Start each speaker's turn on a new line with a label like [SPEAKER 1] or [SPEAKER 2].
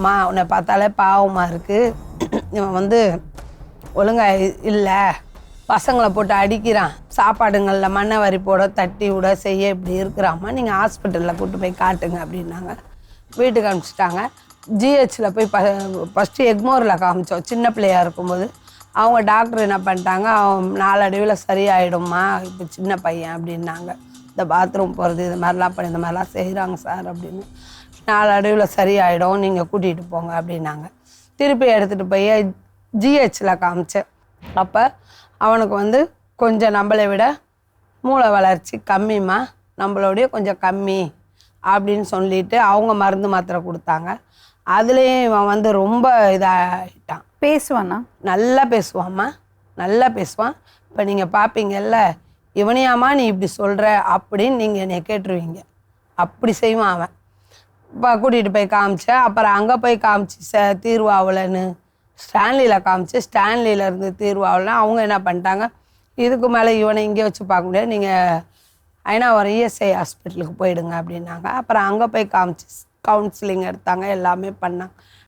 [SPEAKER 1] அம்மா உன்னை பார்த்தாலே பாவமாக இருக்குது இவன் வந்து ஒழுங்காக இல்லை. பசங்களை போட்டு அடிக்கிறான். சாப்பாடுங்களில் மண்ணை வரி போட தட்டி விட செய்ய இப்படி இருக்கிறாம்மா. நீங்கள் ஹாஸ்பிட்டலில் கூட்டு போய் காட்டுங்க அப்படின்னாங்க. வீட்டுக்கு அனுப்பிச்சிட்டாங்க. ஜிஹெச்சில் போய் ப ஃபஸ்ட்டு எக்மோரில் காமிச்சோம். சின்ன பிள்ளையாக இருக்கும்போது. அவங்க டாக்டர் என்ன பண்ணிட்டாங்க? அவன் நாளடைவில் சரியாயிடும்மா. இப்போ சின்ன பையன் அப்படின்னாங்க. இந்த பாத்ரூம் போகிறது இது மாதிரிலாம் பண்ணி இந்த மாதிரிலாம் செய்கிறாங்க சார் அப்படின்னு. நாளடைவில் சரியாயிடும் நீங்கள் கூட்டிகிட்டு போங்க அப்படின்னாங்க. திருப்பி எடுத்துகிட்டு போய் ஜிஹெச்சில் காமிச்சேன். அப்போ அவனுக்கு வந்து கொஞ்சம் நம்மளை விட மூளை வளர்ச்சி கம்மிம்மா நம்மளோடைய கொஞ்சம் கம்மி அப்படின்னு சொல்லிட்டு அவங்க மருந்து மாத்திரை கொடுத்தாங்க. அதுலேயும் இவன் வந்து ரொம்ப இதாகிட்டான்
[SPEAKER 2] பேசுவானா?
[SPEAKER 1] நல்லா பேசுவாம்மா நல்லா பேசுவான். இப்போ நீங்கள் பார்ப்பீங்கல்ல இவனையாம்மா நீ இப்படி சொல்கிற அப்படின்னு நீங்கள் என்னை கேட்டுருவீங்க. அப்படி செய்வான் அவன். கூட்டிகிட்டு போய் காமிச்சேன் அப்புறம் அங்கே போய் காமிச்சு ச தீர்வாவலன்னு. ஸ்டான்லியில் காமிச்சு ஸ்டான்லியில் இருந்து அவங்க என்ன பண்ணிட்டாங்க? இதுக்கு மேலே இவனை இங்கே வச்சு பார்க்க முடியாது. நீங்கள் ஐநா ஒரு இஎஸ்ஐ ஹாஸ்பிட்டலுக்கு போயிடுங்க அப்படின்னாங்க. அப்புறம் அங்கே போய் காமிச்சு கவுன்சிலிங் எடுத்தாங்க எல்லாமே பண்ணாங்க.